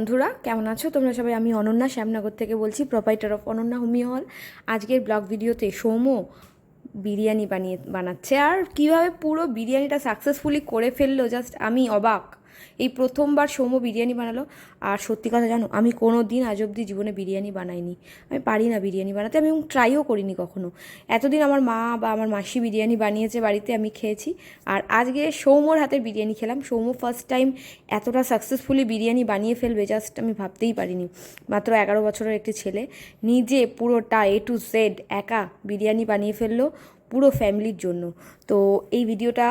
বন্ধুরা, কেমন আছো? তোমরা সবাই, আমি অনন্যা শ্যামনগর থেকে বলছি প্রোপাইটার অফ অনন্যা হোমিও হল। আজকের ব্লগ ভিডিওতে সোমো বিরিয়ানি বানিয়ে, বানাচ্ছে। আর কীভাবে পুরো বিরিয়ানিটা সাকসেসফুলি করে ফেলল জাস্ট আমি অবাক। এই প্রথমবার সৌম্য বিরিয়ানি বানালো। আর সত্যি কথা জানো, আমি কোনো দিন আজ অবধি জীবনে বিরিয়ানি বানাইনি। আমি পারি না বিরিয়ানি বানাতে, আমি এবং ট্রাইও করিনি কখনো। এতদিন আমার মা বা আমার মাসি বিরিয়ানি বানিয়েছে বাড়িতে, আমি খেয়েছি। আর আজকে সৌম্যর হাতের বিরিয়ানি খেলাম। সৌম্য ফার্স্ট টাইম এতটা সাকসেসফুলি বিরিয়ানি বানিয়ে ফেলবে জাস্ট আমি ভাবতেই পারিনি। মাত্র এগারো বছরের একটি ছেলে, নিজে পুরোটা এ টু জেড একা বিরিয়ানি বানিয়ে ফেলল পুরো ফ্যামিলির জন্য। তো এই ভিডিওটা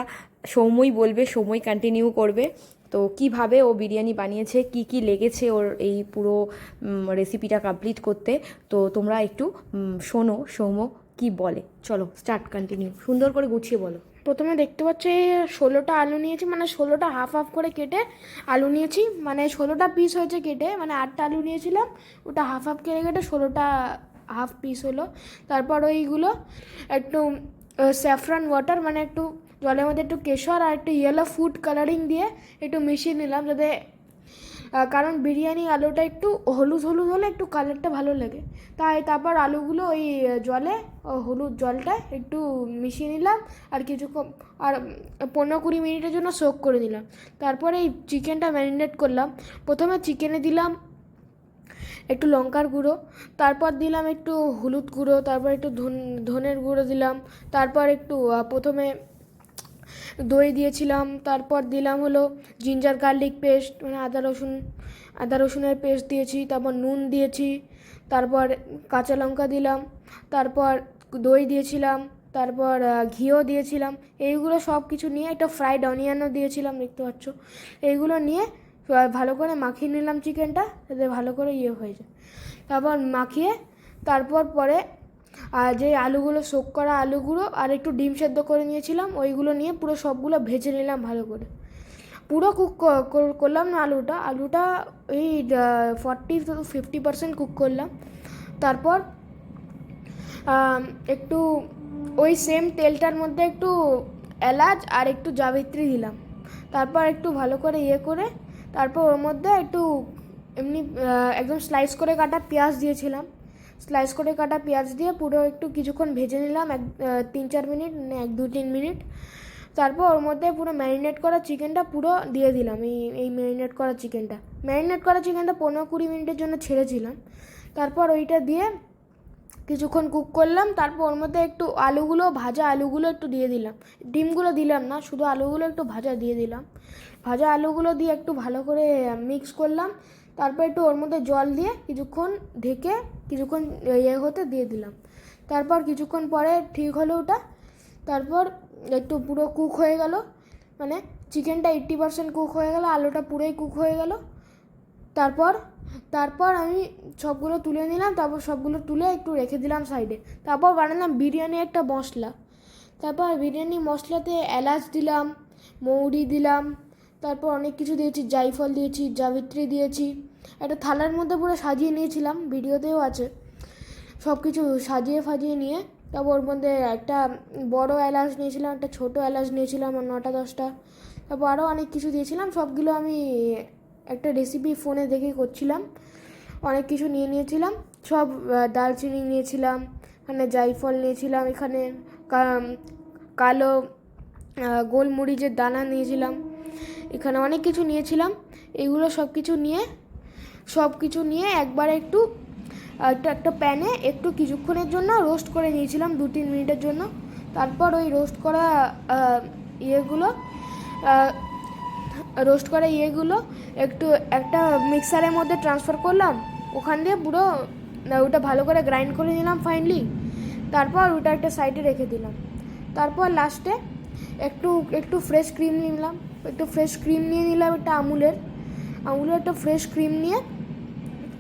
সৌম্যই বলবে, সৌম্যই কন্টিনিউ করবে। তো কীভাবে ও বিরিয়ানি বানিয়েছে, কি কি লেগেছে ওর এই পুরো রেসিপিটা কমপ্লিট করতে, তো তোমরা একটু শোনো, সৌম্য কি বলে। চলো স্টার্ট কন্টিনিউ সুন্দর করে গুছিয়ে বলো। প্রথমে দেখতে পাচ্ছ, এই ষোলোটা আলু নিয়েছি মানে ষোলোটা হাফ হাফ করে কেটে আলু নিয়েছি মানে ষোলোটা পিস হয়েছে কেটে মানে আটটা আলু নিয়েছিলাম, ওটা হাফ হাফ কেটে কেটে ষোলোটা হাফ পিস হলো। তারপর ওইগুলো একটু স্যাফরান ওয়াটার মানে একটু জলের মধ্যে একটু কেশর আর একটু ইয়েলো ফুড কালারিং দিয়ে একটু মিশিয়ে নিলাম যাতে কারণ বিরিয়ানি আলুটা একটু হলুদ হলুদ হলে একটু কালারটা ভালো লাগে। তাই তারপর আলুগুলো ওই জলে হলুদ জলটা একটু মিশিয়ে নিলাম আর কিছুক্ষণ, আর পনেরো কুড়ি মিনিটের জন্য সোক করে নিলাম। তারপরে এই চিকেনটা ম্যারিনেট করলাম। প্রথমে চিকেনে দিলাম একটু লঙ্কার গুঁড়ো, তারপর দিলাম একটু হলুদ গুঁড়ো, তারপর একটু ধন, ধনের গুঁড়ো দিলাম, তারপর একটু প্রথমে দই দিয়েছিলাম, তারপর দিলাম হলো জিঞ্জার গার্লিক পেস্ট মানে আদা রসুন, আদা রসুনের পেস্ট দিয়েছি, তারপর নুন দিয়েছি, তারপর কাঁচা লঙ্কা দিলাম, তারপর দই দিয়েছিলাম, তারপর ঘিও দিয়েছিলাম, এইগুলো সব কিছু নিয়ে একটা ফ্রাইড অনিয়নও দিয়েছিলাম, দেখতে পাচ্ছ। এইগুলো নিয়ে ভালো করে মাখিয়ে নিলাম চিকেনটা যাতে ভালো করে ইয়ে হয়ে যায়। তারপর মাখিয়ে, তারপর পরে আর যে আলুগুলো শোক করা আলুগুলো আর একটু ডিম সেদ্ধ করে নিয়েছিলাম, ওইগুলো নিয়ে পুরো সবগুলো ভেজে নিলাম ভালো করে। পুরো কুক করলাম না আলুটা আলুটা ওই ফর্টি ফিফটি পার্সেন্ট কুক করলাম। তারপর একটু ওই সেম তেলটার মধ্যে একটু এলাচ আর একটু জাবিত্রী দিলাম। তারপর একটু ভালো করে ইয়ে করে, তারপর ওর মধ্যে একটু এমনি একদম স্লাইস করে কাটা পেঁয়াজ দিয়েছিলাম। স্লাইস করে কাটা পেঁয়াজ দিয়ে পুরো একটু কিছুক্ষণ ভেজে নিলাম, এক তিন চার মিনিট মানে এক, দু, তিন মিনিট। তারপর ওর মধ্যে পুরো ম্যারিনেট করা চিকেনটা পুরো দিয়ে দিলাম, এই এই ম্যারিনেট করা চিকেনটা। ম্যারিনেট করা চিকেনটা পনেরো কুড়ি মিনিটের জন্য ছেড়েছিলাম। তারপর ওইটা দিয়ে কিছুক্ষণ কুক করলাম, তারপর ওর মধ্যে একটু আলুগুলো, ভাজা আলুগুলো একটু দিয়ে দিলাম। ডিমগুলো দিলাম না, শুধু আলুগুলো একটু ভাজা দিয়ে দিলাম। ভাজা আলুগুলো দিয়ে একটু ভালো করে মিক্স করলাম। তারপর একটু ওর মধ্যে জল দিয়ে কিছুক্ষণ ঢেকে কিছুক্ষণ ইয়ে হতে দিয়ে দিলাম। তারপর কিছুক্ষণ পরে ঠিক হলো ওটা। তারপর একটু পুরো কুক হয়ে গেল। মানে চিকেনটা এইট্টি পার্সেন্ট কুক হয়ে গেল, আলুটা পুরোই কুক হয়ে গেল। তারপর তারপর আমি সবগুলো তুলে নিলাম, তারপর সবগুলো তুলে একটু রেখে দিলাম সাইডে তারপর বানালাম বিরিয়ানি একটা মশলা। তারপর বিরিয়ানি মশলাতে এলাচ দিলাম, মৌরি দিলাম, তারপর অনেক কিছু দিয়েছি জাইফল দিয়েছি, জাবিত্রী দিয়েছি। একটা থালার মধ্যে পুরো সাজিয়ে নিয়েছিলাম ভিডিওতেও আছে। সব কিছু সাজিয়ে ফাজিয়ে নিয়ে তারপর ওর মধ্যে একটা বড় এলাচ নিয়েছিলাম একটা ছোট এলাচ নিয়েছিলাম নটা দশটা। তারপর আরও অনেক কিছু দিয়েছিলাম সবগুলো আমি একটা রেসিপি ফোনে দেখে করছিলাম। অনেক কিছু নিয়ে নিয়েছিলাম সব আহ, দারচিনি নিয়েছিলাম এখানে জাইফল নিয়েছিলাম এখানে কালো গোলমরিচের দানা নিয়েছিলাম। এখানে অনেক কিছু নিয়েছিলাম এগুলো সব কিছু নিয়ে সব কিছু নিয়ে একবার একটু, একটা একটা প্যানে একটু কিছুক্ষণের জন্য রোস্ট করে নিয়েছিলাম, দু তিন মিনিটের জন্য। তারপর ওই রোস্ট করা ইয়েগুলো রোস্ট করা ইয়েগুলো একটু একটা মিক্সারের মধ্যে ট্রান্সফার করলাম। ওখান দিয়ে পুরো ওটা ভালো করে গ্রাইন্ড করে নিলাম ফাইনলি। তারপর ওটা একটা সাইডে রেখে দিলাম। তারপর লাস্টে একটু একটু ফ্রেশ ক্রিম নিলাম। একটু ফ্রেশ ক্রিম নিয়ে নিলাম একটা আমুলের। আমুলের একটা ফ্রেশ ক্রিম নিয়ে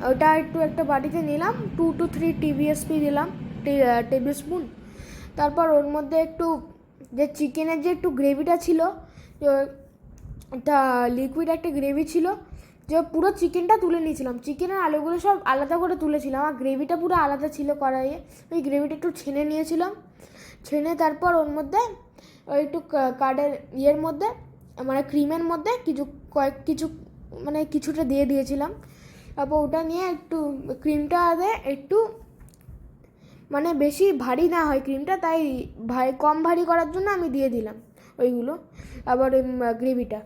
ওটা একটু একটা বাটিতে নিলাম টু টু থ্রি টিবিএসপি দিলাম টেবিল স্পুন তারপর ওর মধ্যে একটু যে চিকেনের যে একটু গ্রেভিটা ছিল একটা লিকুইড একটা গ্রেভি ছিল, যে পুরো চিকেনটা তুলে নিয়েছিলাম। চিকেনের আলুগুলো সব আলাদা করে তুলেছিলাম, আর গ্রেভিটা পুরো আলাদা ছিল কড়াইয়ে। ওই গ্রেভিটা একটু ছেনে নিয়েছিলাম। ছেনে তারপর ওর মধ্যে ওই একটু কার্ডের ইয়ের মধ্যে মানে ক্রিমের মধ্যে কিছু কয়েক, কিছু মানে কিছুটা দিয়ে দিয়েছিলাম। তারপর ওটা নিয়ে একটু ক্রিমটা একটু মানে বেশি ভারী না হয় ক্রিমটা তাই ভারী কম ভারী করার জন্য আমি দিয়ে দিলাম ওইগুলো। আবার গ্রেভিটা।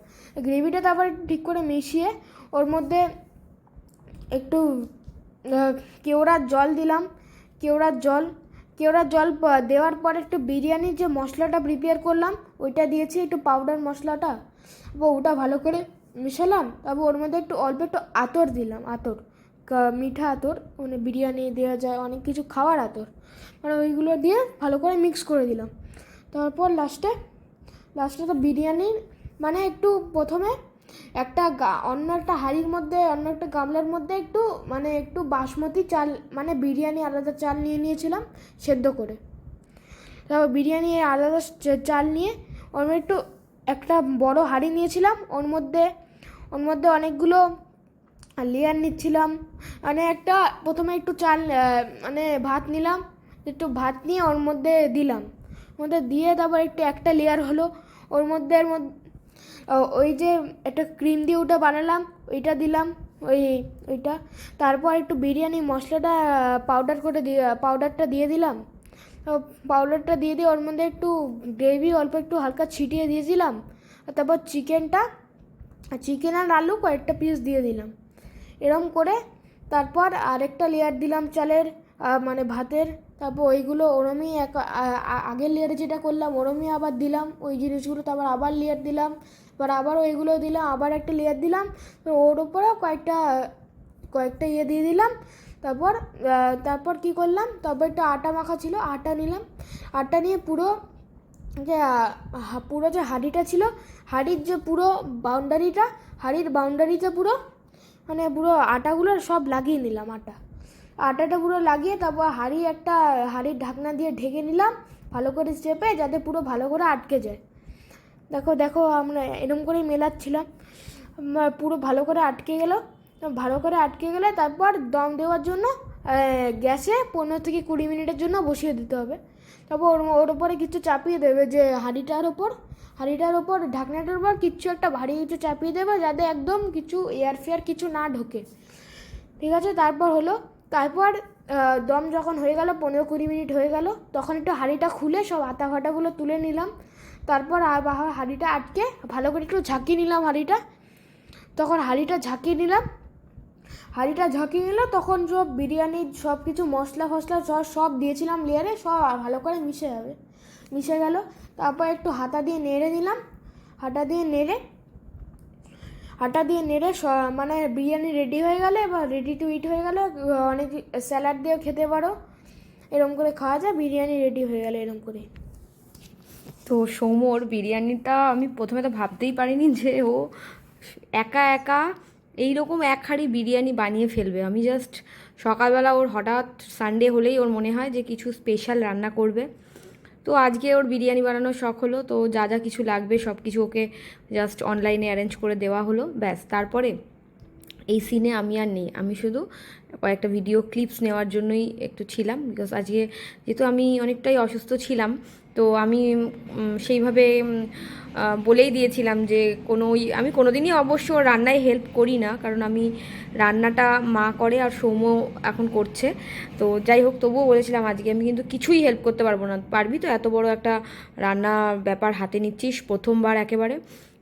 গ্রেভিটা তারপর ঠিক করে মিশিয়ে ওর মধ্যে একটু কেওড়ার জল দিলাম, কেওড়ার জল। কেওড়ার জল দেওয়ার পর একটু বিরিয়ানির যে মশলাটা প্রিপেয়ার করলাম, ওইটা দিয়েছি একটু পাউডার মশলাটা। ওটা ভালো করে মিশালাম? তারপর ওর মধ্যে একটু অল্প একটু আতর দিলাম, আতর। মিঠা আতর মানে বিরিয়ানি দেওয়া যায়, অনেক কিছু খাওয়ার আতর। মানে ওইগুলো দিয়ে ভালো করে মিক্স করে দিলাম। তারপর লাস্টে লাস্টে তো বিরিয়ানি মানে একটু প্রথমে একটা অন্য একটা হাঁড়ির মধ্যে, অন্য একটা গামলার মধ্যে একটু মানে একটু বাসমতি চাল মানে বিরিয়ানি আলাদা চাল নিয়ে নিয়েছিলাম, সেদ্ধ করে। তারপর বিরিয়ানি আলাদা চাল নিয়ে, ওর একটু একটা বড় হাঁড়ি নিয়েছিলাম, ওর মধ্যে ওর মধ্যে অনেকগুলো লেয়ার নিচ্ছিলাম। মানে একটা প্রথমে একটু চাল মানে ভাত নিলাম, একটু ভাত নিয়ে ওর মধ্যে দিলাম। ওর মধ্যে দিয়ে তারপর একটু একটা লেয়ার হলো। ওর মধ্যে এর মধ্যে ওই যে একটা ক্রিম দিয়ে ওটা বানালাম, ওইটা দিলাম, ওই, ওইটা। তারপর একটু বিরিয়ানি মশলাটা পাউডার করে দিয়ে পাউডারটা দিয়ে দিলাম। পাউডারটা দিয়ে দিয়ে ওর মধ্যে একটু গ্রেভি অল্প একটু হালকা ছিটিয়ে দিয়েছিলাম তারপর চিকেনটা চিকেন আর আলু কয়েকটা পিস দিয়ে দিলাম। এরম করে তারপর আরেকটা লেয়ার দিলাম চালের মানে ভাতের। তারপর ওইগুলো ওরমই এক আগের লেয়ারে যেটা করলাম, ওরমই আবার দিলাম। ওই জিনিসগুলো তারপর আবার লেয়ার দিলাম। এবার আবার ওইগুলো দিলাম, আবার একটা লেয়ার দিলাম। ওর উপরেও কয়েকটা কয়েকটা ইয়ে দিয়ে দিলাম। তারপর তারপর কি করলাম? তারপর একটা আটা মাখা ছিল, আটা নিলাম। আটা নিয়ে পুরো যে পুরো যে হাঁড়িটা ছিল, হাঁড়ির যে পুরো বাউন্ডারিটা হাঁড়ির বাউন্ডারিতে পুরো মানে পুরো আটাগুলো সব লাগিয়ে নিলাম, আটা। আটাটা পুরো লাগিয়ে তারপর হাঁড়ি একটা, হাঁড়ির ঢাকনা দিয়ে ঢেকে নিলাম, ভালো করে চেপে যাতে পুরো ভালো করে আটকে যায়। দেখো দেখো, আমরা এরম করেই মেলাচ্ছিলাম। পুরো ভালো করে আটকে গেল। ভালো করে আটকে গেলে তারপর দম দেওয়ার জন্য গ্যাসে পনেরো থেকে কুড়ি মিনিটের জন্য বসিয়ে দিতে হবে। তারপর ওর ওর উপরে কিছু চাপিয়ে দেবে যে হাঁড়িটার ওপর। হাঁড়িটার ওপর, ঢাকনাটার উপর কিছু একটা ভারী কিছু চাপিয়ে দেবে যাতে একদম কিছু এয়ার ফেয়ার কিছু না ঢোকে। ঠিক আছে? তারপর হলো, তারপর দম যখন হয়ে গেল, পনেরো কুড়ি মিনিট হয়ে গেল, তখন একটু হাঁড়িটা খুলে সব আটা ফাটাগুলো তুলে নিলাম। তারপর হাঁড়িটা আটকে ভালো করে একটু ঝাঁকিয়ে নিলাম হাঁড়িটা। তখন হাঁড়িটা ঝাঁকিয়ে নিলাম। হাঁড়িটা ঝাঁকিয়ে নিল, তখন সব বিরিয়ানির সব কিছু, মশলা ফসলা সব সব দিয়েছিলাম লেয়ারে, সব ভালো করে মিশে যাবে। মিশে গেল, তারপর একটু হাতা দিয়ে নেড়ে নিলাম হাতা দিয়ে নেড়ে আটা দিয়ে নেড়ে স- মানে বিরিয়ানি রেডি হয়ে গেলে বা রেডি টু ইট হয়ে গেলে। অনেক স্যালাড দিয়েও খেতে পারো। এরম করে খাওয়া যায়, বিরিয়ানি রেডি হয়ে গেলে এরম করে। তো সৌমর বিরিয়ানিটা আমি প্রথমে তো ভাবতেই পারিনি যে ও একা একা এই রকম এক হাঁড়ি বিরিয়ানি বানিয়ে ফেলবে। আমি জাস্ট সকালবেলা ওর হঠাৎ সানডে হলেই ওর মনে হয় যে কিছু স্পেশাল রান্না করবে। তো আজকে ওর বিরিয়ানি বানানোর শখ হলো, তো যা যা কিছু লাগবে সব কিছু ওকে জাস্ট অনলাইনে অ্যারেঞ্জ করে দেওয়া হলো, ব্যাস। তারপরে এই সিনে আমি আর নেই। আমি শুধু কয়েকটা ভিডিও ক্লিপস নেওয়ার জন্যই একটু ছিলাম বিকজ আজকে যেহেতু আমি অনেকটাই অসুস্থ ছিলাম তো আমি সেইভাবে বলেই দিয়েছিলাম যে কোনো আমি কোনোদিনই অবশ্য রান্নায় হেল্প করি না, কারণ আমি রান্নাটা মা করে আর সৌম্য এখন করছে। তো যাই হোক, তবুও বলেছিলাম আজকে আমি কিন্তু কিছুই হেল্প করতে পারব না। পারবি তো এত বড় একটা রান্না ব্যাপার হাতে নিচ্ছিস প্রথমবার একেবারে।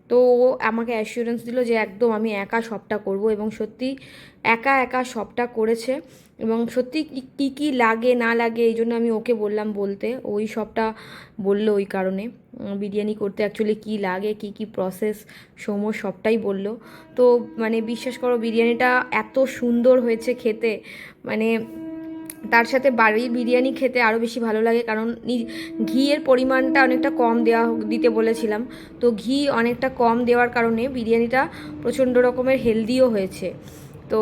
তো ও আমাকে অ্যাসিওরেন্স দিল যে একদম আমি একা সবটা করব এবং সত্যি একা একা সবটা করেছে। এবং সত্যি কি- কি লাগে, না লাগে, এই জন্য আমি ওকে বললাম বলতে। ওই সবটা বলল ওই কারণে। বিরিয়ানি করতে অ্যাকচুয়ালি কি লাগে, কি কি প্রসেস সৌম্য, সবটাই বলল। তো মানে বিশ্বাস করো, বিরিয়ানিটা এত সুন্দর হয়েছে খেতে। মানে তার সাথে বাড়ির বিরিয়ানি খেতে আরও বেশি ভালো লাগে, কারণ ঘিয়ের পরিমাণটা অনেকটা কম দেওয়া দিতে বলেছিলাম। তো ঘি অনেকটা কম দেওয়ার কারণে বিরিয়ানিটা প্রচণ্ড রকমের হেলদিও হয়েছে। তো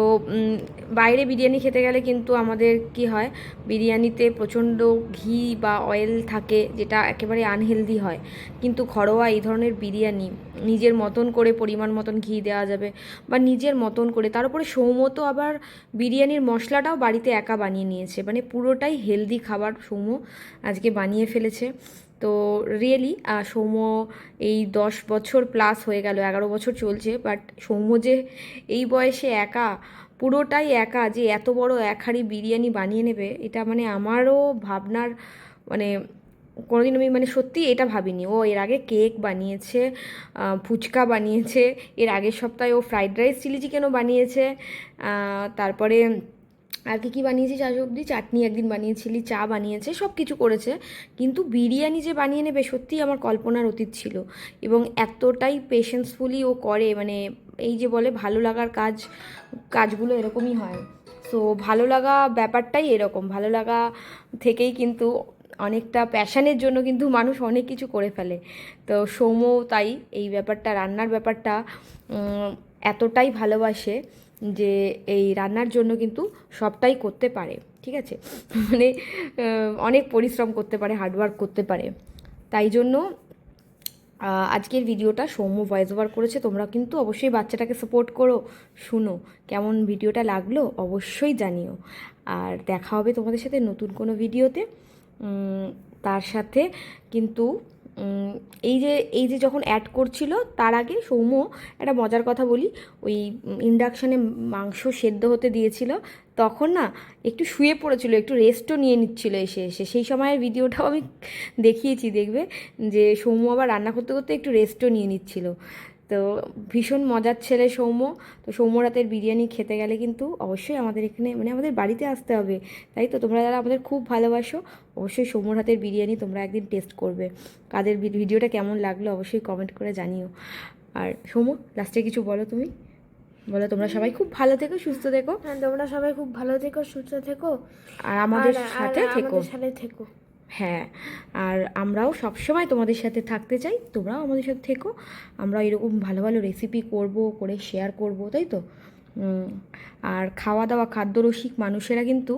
বাইরে বিরিয়ানি খেতে গেলে কিন্তু আমাদের কি হয়, বিরিয়ানিতে প্রচণ্ড ঘি বা অয়েল থাকে, যেটা একেবারে আনহেলদি হয়। কিন্তু ঘরোয়া এই ধরনের বিরিয়ানি নিজের মতন করে, পরিমাণ মতন ঘি দেওয়া যাবে বা নিজের মতন করে, তার উপরে সৌম্য তো আবার বিরিয়ানির মশলাটাও বাড়িতে একা বানিয়ে নিয়েছে। মানে পুরোটাই হেলদি খাবার সৌম্য আজকে বানিয়ে ফেলেছে। তো রিয়েলি সৌম্য এই দশ বছর প্লাস হয়ে গেল, এগারো বছর চলছে বাট সৌম্য যে এই বয়সে একা, পুরোটাই একা, যে এত বড় এক হাঁড়ি বিরিয়ানি বানিয়ে নেবে, এটা মানে আমারও ভাবনার মানে কোনোদিন আমি মানে সত্যি এটা ভাবিনি। ও এর আগে কেক বানিয়েছে ফুচকা বানিয়েছে, এর আগের সপ্তাহে ও ফ্রাইড রাইস চিলি চিকেনও বানিয়েছে তারপরে আর কি কী বানিয়েছিস আজ অবধি? চাটনি একদিন বানিয়েছিলি, চা বানিয়েছে সব কিছু করেছে। কিন্তু বিরিয়ানি যে বানিয়ে নেবে, সত্যিই আমার কল্পনার অতীত ছিল। এবং এতটাই পেশেন্সফুলি ও করে মানে এই যে বলে ভালো লাগার কাজ, কাজগুলো এরকমই হয়। তো ভালো লাগা ব্যাপারটাই এরকম। ভালো লাগা থেকেই কিন্তু অনেকটা প্যাশানের জন্য কিন্তু মানুষ অনেক কিছু করে ফেলে। তো সৌম্য তাই এই ব্যাপারটা, রান্নার ব্যাপারটা এতটাই ভালোবাসে। যে এই রান্নার জন্য কিন্তু সবটাই করতে পারে, ঠিক আছে? মানে অনেক পরিশ্রম করতে পারে হার্ডওয়ার্ক করতে পারে। তাই জন্য আজকের ভিডিওটা সৌম্য ভয়েস ওভার করেছে। তোমরা কিন্তু অবশ্যই বাচ্চাটাকে সাপোর্ট করো, শুনো। কেমন ভিডিওটা লাগল অবশ্যই জানিও। আর দেখা হবে তোমাদের সাথে নতুন কোনো ভিডিওতে। তার সাথে কিন্তু এই যে এই যে যখন অ্যাড করছিল, তার আগে সৌম্য একটা মজার কথা বলি। ওই ইন্ডাকশানে মাংস সেদ্ধ হতে দিয়েছিল, তখন না একটু শুয়ে পড়েছিল, একটু রেস্টও নিয়ে নিচ্ছিল এসে এসে। সেই সময়ের ভিডিওটাও আমি দেখিয়েছি, দেখবে? যে সৌম্য আবার রান্না করতে করতে একটু রেস্টও নিয়ে নিচ্ছিল। তো ভীষণ মজার ছেলে সৌম্য। তো সৌম্য রাতের বিরিয়ানি খেতে গেলে কিন্তু অবশ্যই আমাদের এখানে মানে আমাদের বাড়িতে আসতে হবে। তাই তো? তোমরা যারা আমাদের খুব ভালোবাসো অবশ্যই সৌম্যর হাতের বিরিয়ানি তোমরা একদিন টেস্ট করবে। কাদের ভিডিওটা কেমন লাগল অবশ্যই কমেন্ট করে জানিও। আর সৌম্য লাস্টে কিছু বলো তুমি? বলো তোমরা সবাই খুব ভালো থেকো সুস্থ থেকো। হ্যাঁ তোমরা সবাই খুব ভালো থেকো সুস্থ থেকো। আর আমাদের সাথে থেকো। আমাদের সাথে থেকো। হ্যাঁ আর আমরাও সবসময় তোমাদের সাথে থাকতে চাই, তোমরাও আমাদের সাথে থেকো। আমরা এরকম ভালো ভালো রেসিপি করব, করে শেয়ার করব, তাই তো? আর খাওয়া দাওয়া খাদ্যরসিক মানুষেরা কিন্তু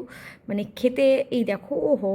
মানে খেতে, এই দেখো ও হো